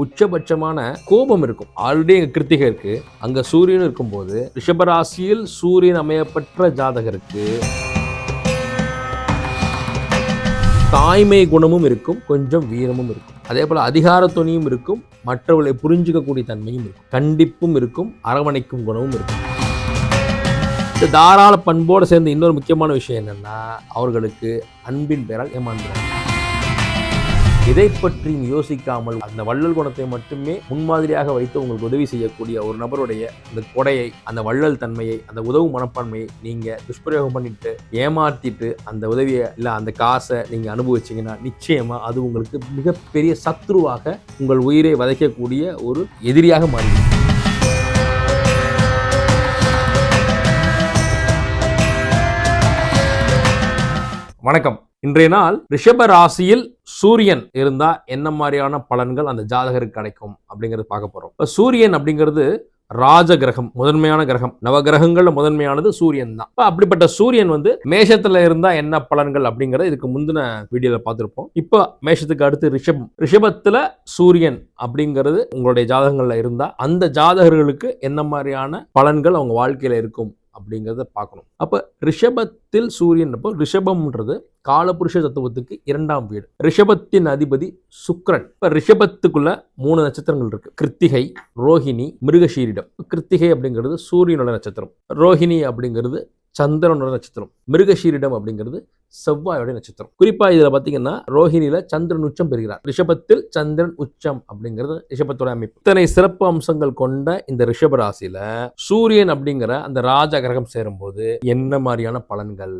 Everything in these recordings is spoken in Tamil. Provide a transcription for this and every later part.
உச்சபட்சமான கோபம் இருக்கும். ஆல்ரெடி எங்க கிருத்திகை இருக்கு. அங்க சூரியன் இருக்கும்போது ரிஷபராசியில் சூரியன் அமையப்பெற்ற ஜாதகருக்கு தாய்மை குணமும் இருக்கும் கொஞ்சம் வீரமும் இருக்கும். அதே போல் அதிகார துணியும் இருக்கும் மற்றவர்களை புரிஞ்சுக்கக்கூடிய தன்மையும் இருக்கும். கண்டிப்பும் இருக்கும் அரவணைக்கும் குணமும் இருக்கும். இந்த தாராள பண்போடு சேர்ந்து இன்னொரு முக்கியமான விஷயம் என்னன்னா அவர்களுக்கு அன்பின் பெயரால் ஏமாந்துறாங்க. இதை பற்றியும் யோசிக்காமல் அந்த வள்ளல் குணத்தை மட்டுமே முன்மாதிரியாக வைத்து உங்களுக்கு உதவி செய்யக்கூடிய ஒரு நபருடைய அந்த கொடையை அந்த வள்ளல் தன்மையை அந்த உதவும் மனப்பான்மையை நீங்க துஷ்பிரயோகம் பண்ணிட்டு ஏமாற்றிட்டு அந்த உதவியை இல்லை அந்த காசை நீங்க அனுபவிச்சீங்கன்னா நிச்சயமா அது உங்களுக்கு மிகப்பெரிய சத்ருவாக உங்கள் உயிரை வதைக்கக்கூடிய ஒரு எதிரியாக மாறிடும். வணக்கம். இன்றைய நாள் ரிஷப ராசியில் சூரியன் இருந்தா என்ன மாதிரியான பலன்கள் அந்த ஜாதகருக்கு கிடைக்கும் அப்படிங்கறது பார்க்க போறோம். இப்ப சூரியன் அப்படிங்கிறது ராஜ கிரகம் முதன்மையான கிரகம். நவ கிரகங்கள்ல முதன்மையானது சூரியன் தான். இப்ப அப்படிப்பட்ட சூரியன் வந்து மேஷத்துல இருந்தா என்ன பலன்கள் அப்படிங்கறத இதுக்கு முந்தின வீடியோல பார்த்துருப்போம். இப்போ மேஷத்துக்கு அடுத்து ரிஷபம். ரிஷபத்துல சூரியன் அப்படிங்கிறது உங்களுடைய ஜாதகங்கள்ல இருந்தா அந்த ஜாதகர்களுக்கு என்ன மாதிரியான பலன்கள் அவங்க வாழ்க்கையில இருக்கும் அப்படிங்கிறத பார்க்கணும். அப்போ ரிஷபத்தில் சூரியன் அப்போ ரிஷபம்ன்றது காலபுருஷ தத்துவத்துக்கு இரண்டாம் வீடு. ரிஷபத்தின் அதிபதி சுக்ரன் இப்போ ரிஷபத்துக்குள்ள மூணு நட்சத்திரங்கள் இருக்கு. கிருத்திகை ரோஹிணி மிருகஷீரிடம் கிருத்திகை அப்படிங்கிறது சூரியனோட நட்சத்திரம். ரோஹிணி அப்படிங்கிறது சந்திரனோட நட்சத்திரம். மிருகஷீரிடம் அப்படிங்கிறது செவ்வாயோட நட்சத்திரம். குறிப்பா இதுல பாத்தீங்கன்னா ரோஹிணியில சந்திரன் உச்சம் பெறுகிறார். ரிஷபத்தில் சந்திரன் உச்சம் அப்படிங்கிறது ரிஷபத்தோட அமைப்பு. இத்தனை சிறப்பு அம்சங்கள் கொண்ட இந்த ரிஷப ராசியில சூரியன் அப்படிங்கிற அந்த ராஜ கிரகம் சேரும்போது என்ன மாதிரியான பலன்கள்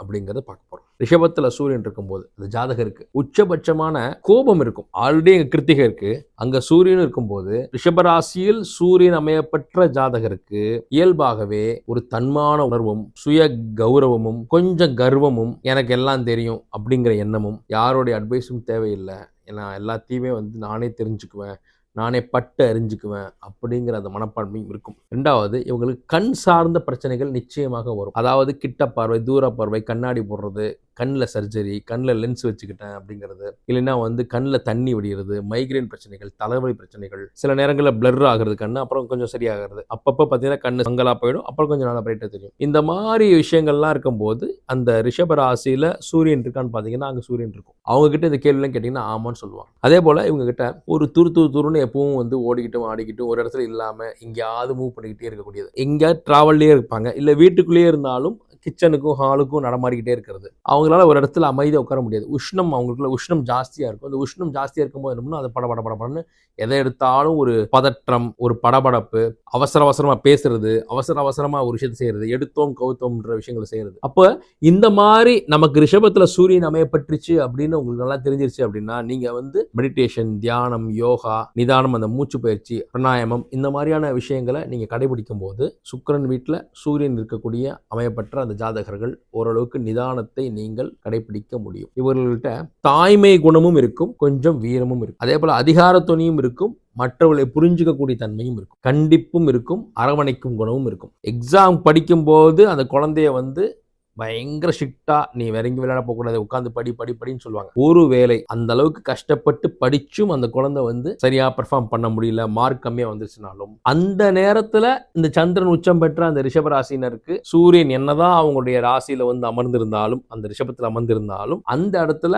அப்படிங்கறத பார்க்க போறோம். ரிஷபத்தில் சூரியன் இருக்கும்போது அந்த ஜாதகருக்கு உச்சபட்சமான கோபம் இருக்கும். ஆல்ரெடி எங்கள் கிருத்திகை இருக்கு. அங்கே சூரியன் இருக்கும்போது ரிஷபராசியில் சூரியன் அமையப்பெற்ற ஜாதகருக்கு இயல்பாகவே ஒரு தன்மான உணர்வும் சுய கௌரவமும் கொஞ்சம் கர்வமும் எனக்கு எல்லாம் தெரியும் அப்படிங்கிற எண்ணமும் யாருடைய அட்வைஸும் தேவையில்லை. ஏன்னா எல்லாத்தையுமே வந்து நானே தெரிஞ்சுக்குவேன் நானே பட்டு அறிஞ்சுக்குவேன் அப்படிங்கிற அந்த மனப்பான்மையும் இருக்கும். ரெண்டாவது இவங்களுக்கு கண் சார்ந்த பிரச்சனைகள் நிச்சயமாக வரும். அதாவது கிட்ட பார்வை தூர பார்வை கண்ணாடி போடுறது கண்ணில் சர்ஜரி கண்ணில் லென்ஸ் வச்சுக்கிட்டேன் அப்படிங்கிறது. இல்லைன்னா வந்து கண்ணில் தண்ணி வடிகிறது மைக்ரைன் பிரச்சனைகள் தலைவலி பிரச்சனைகள். சில நேரங்களில் பிளர் ஆகுறது கண்ணு அப்புறம் கொஞ்சம் சரியாகிறது. அப்பப்போ பார்த்தீங்கன்னா கண்ணு சங்கலா போயிடும் அப்புறம் கொஞ்சம் நல்லா பிரைட்டாக தெரியும். இந்த மாதிரி விஷயங்கள்லாம் இருக்கும்போது அந்த ரிஷப ராசியில் சூரியன் இருக்கான்னு பார்த்தீங்கன்னா அங்கே சூரியன் இருக்கும். அவங்க கிட்ட இந்த கேள்விலாம் கேட்டிங்கன்னா ஆமான்னு சொல்லுவாங்க. அதே போல் இவங்க கிட்ட ஒரு துரு துரு துருன்னு எப்பவும் வந்து ஓடிக்கிட்டும் ஆடிக்கிட்டும் ஒரு இடத்துல இல்லாமல் எங்கேயாவது மூவ் பண்ணிக்கிட்டே இருக்கக்கூடியது. எங்கேயாவது ட்ராவல்லே இருப்பாங்க. இல்லை வீட்டுக்குள்ளேயே இருந்தாலும் கிச்சனுக்கும் ஹாலுக்கும் நடமாடிக்கிட்டே இருக்கிறது. அவங்களால ஒரு இடத்துல அமைதியாக உட்கார முடியாது. உஷ்ணம் அவங்களுக்குள்ள உஷ்ணம் ஜாஸ்தியாக இருக்கும். அந்த உஷ்ணம் ஜாஸ்தியாக இருக்கும்போது என்னமோ அது பட பட எதை எடுத்தாலும் ஒரு பதற்றம் ஒரு படபடப்பு அவசர அவசரமாக பேசுறது அவசர அவசரமாக ஒரு விஷயத்தை செய்கிறது எடுத்தோம் கவுத்தோம்ன்ற விஷயங்களை செய்கிறது அப்போ இந்த மாதிரி நமக்கு ரிஷபத்தில் சூரியன் அமையப்பட்டுருச்சு அப்படின்னு உங்களுக்கு நல்லா தெரிஞ்சிருச்சு அப்படின்னா நீங்கள் வந்து மெடிடேஷன் தியானம் யோகா நிதானம் அந்த மூச்சு பயிற்சி பிராணாயாமம் இந்த மாதிரியான விஷயங்களை நீங்கள் கடைபிடிக்கும் போது சுக்கிரன் வீட்டில் சூரியன் இருக்கக்கூடிய அமையப்பட்ட அந்த ஜாதகர்கள் ஓரளவுக்கு நிதானத்தை நீங்கள் கடைபிடிக்க முடியும். இவர்கள்ட்ட தாய்மை குணமும் இருக்கும் கொஞ்சம் வீரமும் இருக்கும். அதே போல அதிகார துணியும் இருக்கும் மற்றவர்களை புரிஞ்சுக்கக்கூடிய தன்மையும் இருக்கும். கண்டிப்பும் இருக்கும் அரவணைக்கும் குணமும் இருக்கும். எக்ஸாம் படிக்கும்போது அந்த குழந்தைய வந்து பயங்கர ஸ்ட்ரிக்டா நீ வேற எங்கேயும் விளையாட போகக்கூடாது உட்காந்து படி படி படின்னு சொல்லுவாங்க. ஒரு வேலை அந்த அளவுக்கு கஷ்டப்பட்டு படிச்சும் அந்த குழந்தை வந்து சரியா பெர்ஃபார்ம் பண்ண முடியல மார்க் கம்மியா வந்துருச்சுனாலும் அந்த நேரத்துல இந்த சந்திரன் உச்சம் பெற்ற அந்த ரிஷப ராசினருக்கு சூரியன் என்னதான் அவங்களுடைய ராசியில வந்து அமர்ந்திருந்தாலும் அந்த ரிஷபத்தில் அமர்ந்திருந்தாலும் அந்த இடத்துல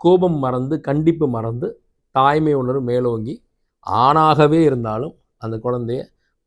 கோபம் மறந்து கண்டிப்பு மறந்து தாய்மை உணர்வு மேலோங்கி ஆணாகவே இருந்தாலும் அந்த குழந்தைய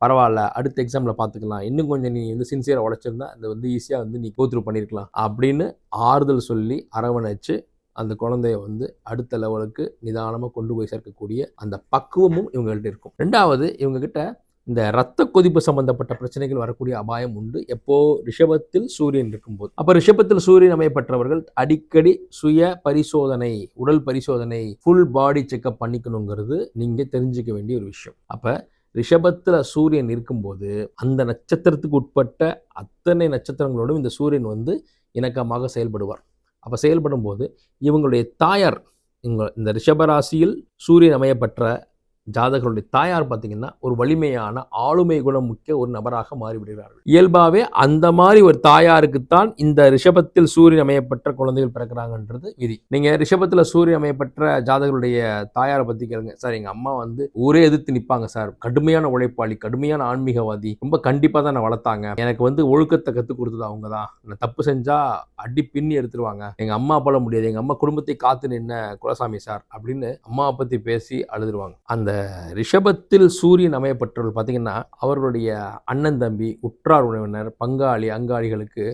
பரவாயில்ல அடுத்த எக்ஸாமில் பார்த்துக்கலாம். இன்னும் கொஞ்சம் நீ வந்து சின்சியராக உழைச்சிருந்தா அதை வந்து ஈஸியாக வந்து நீ கோத்ரூ பண்ணியிருக்கலாம் அப்படின்னு ஆறுதல் சொல்லி அரவணைச்சு அந்த குழந்தைய வந்து அடுத்த லெவலுக்கு நிதானமாக கொண்டு போய் சேர்க்கக்கூடிய அந்த பக்குவமும் இவங்கள்ட்ட இருக்கும். ரெண்டாவது இவங்ககிட்ட இந்த ரத்த கொதிப்பு சம்பந்தப்பட்ட பிரச்சனைகள் வரக்கூடிய அபாயம் உண்டு. எப்போ? ரிஷபத்தில் சூரியன் இருக்கும்போது. அப்போ ரிஷபத்தில் சூரியன் அமையப்பட்டவர்கள் அடிக்கடி சுய பரிசோதனை உடல் பரிசோதனை ஃபுல் பாடி செக்அப் பண்ணிக்கணுங்கிறது நீங்கள் தெரிஞ்சுக்க வேண்டிய ஒரு விஷயம். அப்போ ரிஷபத்தில் சூரியன் இருக்கும்போது அந்த நட்சத்திரத்துக்கு உட்பட்ட அத்தனை நட்சத்திரங்களோடும் இந்த சூரியன் வந்து இணக்கமாக செயல்படுவார். அப்போ செயல்படும் போது இவங்களுடைய தாயார் இவங்க இந்த ரிஷபராசியில் சூரியன் அமையப்பட்ட ஜாதகருடைய தாயார் பார்த்தீங்கன்னா ஒரு வலிமையான ஆளுமை குணம் முக்கிய ஒரு நபராக மாறிவிடுகிறார்கள். இயல்பாகவே அந்த மாதிரி ஒரு தாயாருக்குத்தான் இந்த ரிஷபத்தில் சூரியன் அமையப்பட்ட குழந்தைகள் பிறக்கிறாங்கன்றது விதி. நீங்க ரிஷபத்தில் சூரியன் அமையப்பட்ட ஜாதகருடைய தாயாரை பத்தி கேளுங்க. சார் எங்க அம்மா வந்து ஊரே எதிர்த்து நிற்பாங்க சார். கடுமையான உழைப்பாளி கடுமையான ஆன்மீகவாதி. ரொம்ப கண்டிப்பாக தான் நான் வளர்த்தாங்க. எனக்கு வந்து ஒழுக்கத்தை கற்றுக் கொடுத்தது அவங்க தான். நான் தப்பு செஞ்சா அடி பின்னி எடுத்துருவாங்க. எங்க அம்மா போல முடியாது. எங்க அம்மா குடும்பத்தை காத்து நின்ன குலசாமி சார் அப்படின்னு அம்மாவை பத்தி பேசி அழுதுருவாங்க. அந்த ரிஷபத்தில் சூரியன் அமையப்பட்டவர்கள் பார்த்தீங்கன்னா அவர்களுடைய அண்ணன் தம்பி உற்றார் உறவினர் பங்காளி அங்காளிகளுக்கு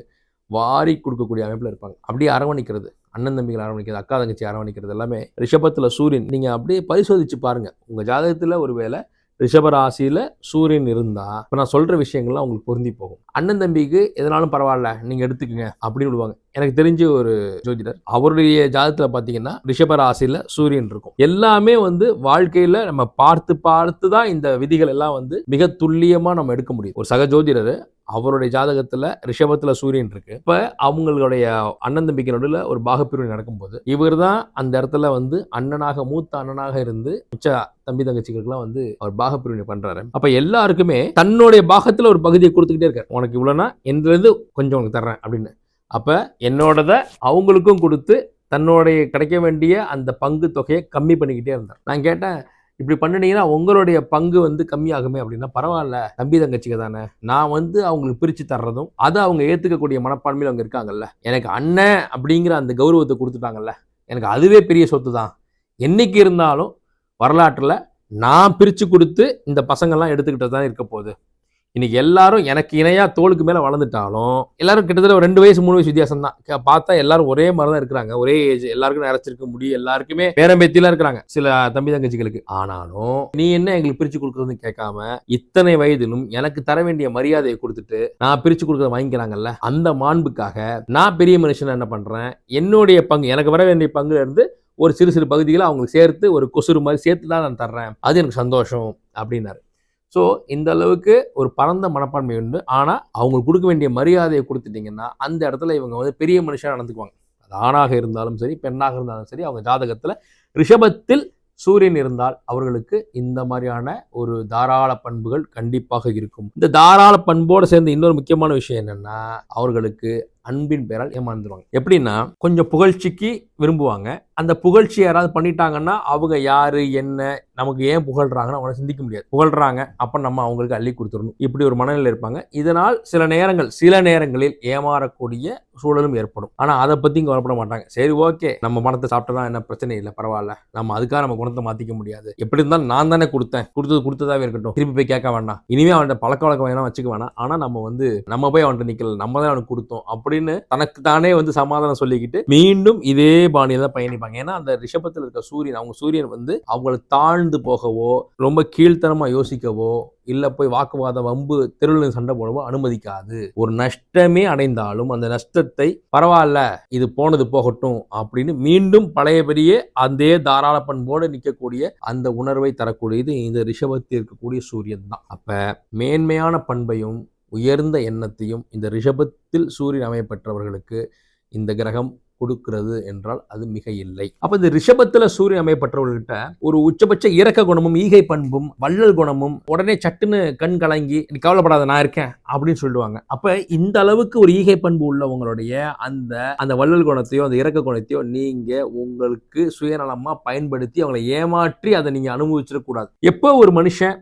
வாரி கொடுக்கக்கூடிய அமைப்பில் இருப்பாங்க. அப்படியே அரவணைக்கிறது. அண்ணன் தம்பிகள் அரவணைக்கிறது அக்கா தங்கச்சி அரவணைக்கிறது எல்லாமே ரிஷபத்தில் சூரியன். நீங்கள் அப்படியே பரிசோதித்து பாருங்கள் உங்கள் ஜாதகத்தில் ஒரு வேலை ரிஷபராசியில் சூரியன் இருந்தால் இப்போ நான் சொல்கிற விஷயங்கள்லாம் உங்களுக்கு பொருந்தி போகும். அண்ணன் தம்பிக்கு எதனாலும் பரவாயில்ல நீங்கள் எடுத்துக்கங்க அப்படின்னு விடுவாங்க. எனக்கு தெரிஞ்ச ஒரு ஜோதிடர் அவருடைய ஜாதத்தில் பார்த்தீங்கன்னா ரிஷபராசியில் சூரியன் இருக்கும். எல்லாமே வந்து வாழ்க்கையில் நம்ம பார்த்து பார்த்து தான் இந்த விதிகள் எல்லாம் வந்து மிக துல்லியமாக நம்ம எடுக்க முடியும். ஒரு சக ஜோதிடர் அவருடைய ஜாதகத்துல ரிஷபத்துல சூரியன் இருக்கு. இப்ப அவங்களுடைய அண்ணன் தம்பிக்கு நடுவில் ஒரு பாகப்பிரிவு நடக்கும்போது இவர் தான் அந்த இடத்துல வந்து அண்ணனாக மூத்த அண்ணனாக இருந்து மிச்ச தம்பி தங்கச்சிகளுக்குலாம் வந்து அவர் பாகப்பிரிவினை பண்றாரு. அப்ப எல்லாருக்குமே தன்னுடைய பாகத்துல ஒரு பகுதியை கொடுத்துக்கிட்டே இருக்காரு. உனக்கு இவ்வளோனா இருந்து கொஞ்சம் உனக்கு தர்றேன் அப்படின்னு. அப்ப என்னோடதை அவங்களுக்கும் கொடுத்து தன்னுடைய கிடைக்க வேண்டிய அந்த பங்கு தொகையை கம்மி பண்ணிக்கிட்டே இருந்தார். நான் கேட்டேன் இப்படி பண்ணினீங்கன்னா உங்களுடைய பங்கு வந்து கம்மியாகுமே அப்படின்னா பரவாயில்ல. தம்பி தங்கச்சிங்க தானே. நான் வந்து அவங்களுக்கு பிரித்து தர்றதும் அதை அவங்க ஏற்றுக்கக்கூடிய மனப்பான்மையில் அவங்க இருக்காங்கல்ல. எனக்கு அண்ணன் அப்படிங்கிற அந்த கௌரவத்தை கொடுத்துட்டாங்கல்ல. எனக்கு அதுவே பெரிய சொத்து தான் என்றைக்கு இருந்தாலும் வரலாற்றில் நான் பிரித்து கொடுத்து இந்த பசங்கள்லாம் எடுத்துக்கிட்டு தான் இருக்க போகுது. இன்னைக்கு எல்லாரும் எனக்கு இணையா தோளுக்கு மேலே வளர்ந்துட்டாலும் எல்லாரும் கிட்டத்தட்ட ஒரு ரெண்டு வயசு மூணு வயசு வித்தியாசம் தான் பார்த்தா எல்லாரும் ஒரே மாதிரி தான் இருக்கிறாங்க. ஒரே ஏஜ் எல்லாருக்கும் நிறச்சிருக்க முடியும். எல்லாருக்குமே பேரம்பேத்திலாம் இருக்கிறாங்க சில தம்பி தங்கச்சிகளுக்கு. ஆனாலும் நீ என்ன எங்களுக்கு பிரிச்சு கொடுக்குறதுன்னு கேட்காம இத்தனை வயதிலும் எனக்கு தர வேண்டிய மரியாதையை கொடுத்துட்டு நான் பிரிச்சு கொடுக்குறத வாங்கிக்கிறாங்கல்ல அந்த மாண்புக்காக நான் பெரிய மனுஷன் என்ன பண்றேன்? என்னுடைய பங்கு எனக்கு வர வேண்டிய பங்குல இருந்து ஒரு சிறு சிறு பகுதிகளை அவங்களுக்கு சேர்த்து ஒரு கொசுறு மாதிரி சேர்த்து தான் நான் தர்றேன். அது எனக்கு சந்தோஷம் அப்படின்னாரு. ஸோ இந்த அளவுக்கு ஒரு பரந்த மனப்பான்மை உண்டு. ஆனால் அவங்களுக்கு கொடுக்க வேண்டிய மரியாதையை கொடுத்துட்டிங்கன்னா அந்த இடத்துல இவங்க வந்து பெரிய மனுஷனாக நடந்துக்குவாங்க. அது ஆணாக இருந்தாலும் சரி பெண்ணாக இருந்தாலும் சரி அவங்க ஜாதகத்தில் ரிஷபத்தில் சூரியன் இருந்தால் அவர்களுக்கு இந்த மாதிரியான ஒரு தாராள பண்புகள் கண்டிப்பாக இருக்கும். இந்த தாராள பண்போடு சேர்ந்து இன்னொரு முக்கியமான விஷயம் என்னென்னா அவர்களுக்கு அன்பின் பெயரால் ஏமாந்துருவாங்க. எப்படின்னா கொஞ்சம் புகழ்ச்சிக்கு விரும்புவாங்க. அந்த புகழ்ச்சி யாராவது பண்ணிட்டாங்கன்னா அவங்க யாரு என்ன நமக்கு ஏன் புகழ்றாங்கன்னு அவங்கள சிந்திக்க முடியாது. புகழ்றாங்க அப்ப நம்ம அவங்களுக்கு அள்ளி கொடுத்துடணும். இப்படி ஒரு மனநிலை இருப்பாங்க. இதனால் சில நேரங்கள் சில நேரங்களில் ஏமாறக்கூடிய சூழலும் ஏற்படும். ஆனா அதை பத்தி கவலைப்பட மாட்டாங்க. சரி ஓகே. நம்ம பணத்தை சாப்பிட்டா என்ன பிரச்சனை இல்லை? பரவாயில்ல. நம்ம அதுக்காக நம்ம குணத்தை மாத்திக்க முடியாது. எப்படி இருந்தாலும் நான் தானே கொடுத்தேன். கொடுத்தது கொடுத்ததாவே இருக்கட்டும். திருப்பி போய் கேட்க வேண்டாம். இனிமே அவன்கிட்ட பழக்க வழக்கம் வேணாம் வச்சுக்க வேணாம். ஆனா நம்ம வந்து நம்ம போய் அவன்கிட்ட நிக்கல. நம்ம தான் அவனுக்கு கொடுத்தோம். அப்படி அப்படின்னு தனக்கு தானே வந்து சமாதானம் சொல்லிக்கிட்டு மீண்டும் இதே பாணியில் தான் பயணிப்பாங்க. ஏன்னா அந்த ரிஷபத்தில் இருக்க சூரியன் அவங்க சூரியன் வந்து அவங்களை தாழ்ந்து போகவோ ரொம்ப கீழ்த்தனமாக யோசிக்கவோ இல்லை போய் வாக்குவாத வம்பு தெருவில் சண்டை போடவோ அனுமதிக்காது. ஒரு நஷ்டமே அடைந்தாலும் அந்த நஷ்டத்தை பரவாயில்ல இது போனது போகட்டும் அப்படின்னு மீண்டும் பழைய பெரிய அதே தாராள பண்போடு நிற்கக்கூடிய அந்த உணர்வை தரக்கூடியது இந்த ரிஷபத்தில் இருக்கக்கூடிய சூரியன் தான். அப்போ மேன்மையான பண்பையும் உயர்ந்த எண்ணத்தையும் இந்த ரிஷபத்தில் சூரியன் அமையப்பெற்றவர்களுக்கு இந்த கிரகம் கொடுக்கிறது என்றால் அது மிக இல்லை அப்போ இந்த ரிஷபத்தில் சூரியன் அமையப்பட்டவர்கிட்ட ஒரு உச்சபட்ச இறக்க குணமும் ஈகை பண்பும் வள்ளல் குணமும் உடனே சட்டுன்னு கண் கலங்கி நீ கவலைப்படாத நான் இருக்கேன் அப்படின்னு சொல்லுவாங்க. அப்போ இந்த அளவுக்கு ஒரு ஈகை பண்பு உள்ளவங்களுடைய அந்த அந்த வள்ளல் குணத்தையோ அந்த இறக்க குணத்தையோ நீங்கள் உங்களுக்கு சுயநலமாக பயன்படுத்தி அவங்களை ஏமாற்றி அதை நீங்கள் அனுபவிச்சிடக்கூடாது. எப்போ ஒரு மனுஷன்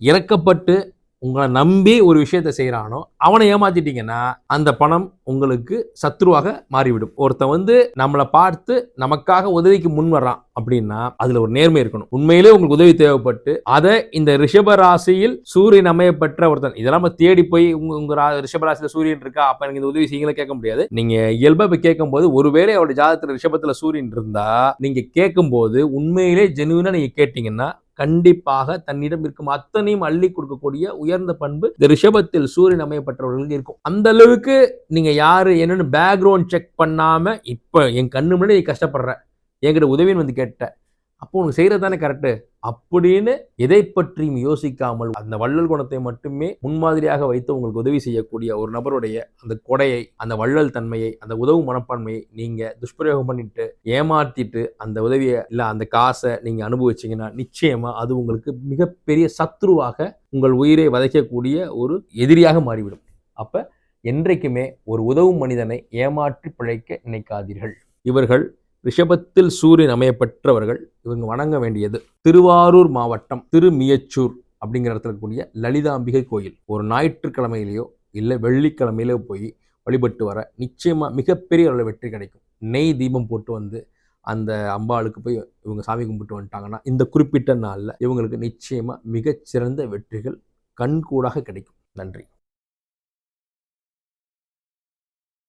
இறக்கப்பட்டு உங்களை நம்பி ஒரு விஷயத்தை செய்கிறானோ அவனை ஏமாத்திட்டீங்கன்னா அந்த பணம் உங்களுக்கு சத்ருவாக மாறிவிடும். ஒருத்தன் வந்து நம்மளை பார்த்து நமக்காக உதவிக்கு முன் வர்றான் அப்படின்னா அதுல ஒரு நேர்மை இருக்கணும். உண்மையிலே உங்களுக்கு உதவி தேவைப்பட்டு அதை இந்த ரிஷப ராசியில் சூரியன் அமையப்பட்ட ஒருத்தன் இதெல்லாம் தேடி போய் உங்க உங்க ரிஷப ராசியில சூரியன் இருக்கா? அப்ப எனக்கு இந்த உதவி செய்யுங்களா கேட்க முடியாது. நீங்க இயல்பா போய் கேட்கும்போது ஒருவேளை அவருடைய ஜாதகத்துல ரிஷபத்துல சூரியன் இருந்தா நீங்க கேட்கும்போது உண்மையிலே ஜெனுவினா நீங்க கேட்டீங்கன்னா கண்டிப்பாக தன்னிடம் இருக்கும் அத்தனையும் அள்ளி கொடுக்கக்கூடிய உயர்ந்த பண்பு இந்த ரிஷபத்தில் சூரியன் அமையப்பட்டவர்களுக்கு இருக்கும். அந்த அளவுக்கு நீங்க யாரு என்னன்னு பேக்ரவுண்ட் செக் பண்ணாம இப்ப என் கண்ணு முன்னாடி நீ கஷ்டப்படுற. என்கிட்ட உதவின்னு வந்து கேட்ட. அப்போ உனக்கு செய்கிறது தானே கரெக்டு அப்படின்னு எதை பற்றியும் யோசிக்காமல் அந்த வள்ளல் குணத்தை மட்டுமே முன்மாதிரியாக வைத்து உங்களுக்கு உதவி செய்யக்கூடிய ஒரு நபருடைய அந்த கொடையை அந்த வள்ளல் தன்மையை அந்த உதவும் மனப்பான்மையை நீங்கள் துஷ்பிரயோகம் பண்ணிட்டு ஏமாற்றிட்டு அந்த உதவியை இல்லை அந்த காசை நீங்கள் அனுபவிச்சீங்கன்னா நிச்சயமாக அது உங்களுக்கு மிகப்பெரிய சத்ருவாக உங்கள் உயிரை வதைக்கக்கூடிய ஒரு எதிரியாக மாறிவிடும். அப்போ என்றைக்குமே ஒரு உதவும் மனிதனை ஏமாற்றி பிழைக்க நினைக்காதீர்கள். இவர்கள் ரிஷபத்தில் சூரியன் அமையப்பெற்றவர்கள் இவங்க வணங்க வேண்டியது திருவாரூர் மாவட்டம் திருமியச்சூர் அப்படிங்கிற இடத்துல இருக்கக்கூடிய லலிதாம்பிகை கோயில். ஒரு ஞாயிற்றுக்கிழமையிலேயோ இல்லை வெள்ளிக்கிழமையிலோ போய் வழிபட்டு வர நிச்சயமாக மிகப்பெரிய அளவில் வெற்றி கிடைக்கும். நெய் தீபம் போட்டு வந்து அந்த அம்பாளுக்கு போய் இவங்க சாமி கும்பிட்டு வந்துட்டாங்கன்னா இந்த குறிப்பிட்ட நாளில் இவங்களுக்கு நிச்சயமாக மிகச்சிறந்த வெற்றிகள் கண்கூடாக கிடைக்கும். நன்றி.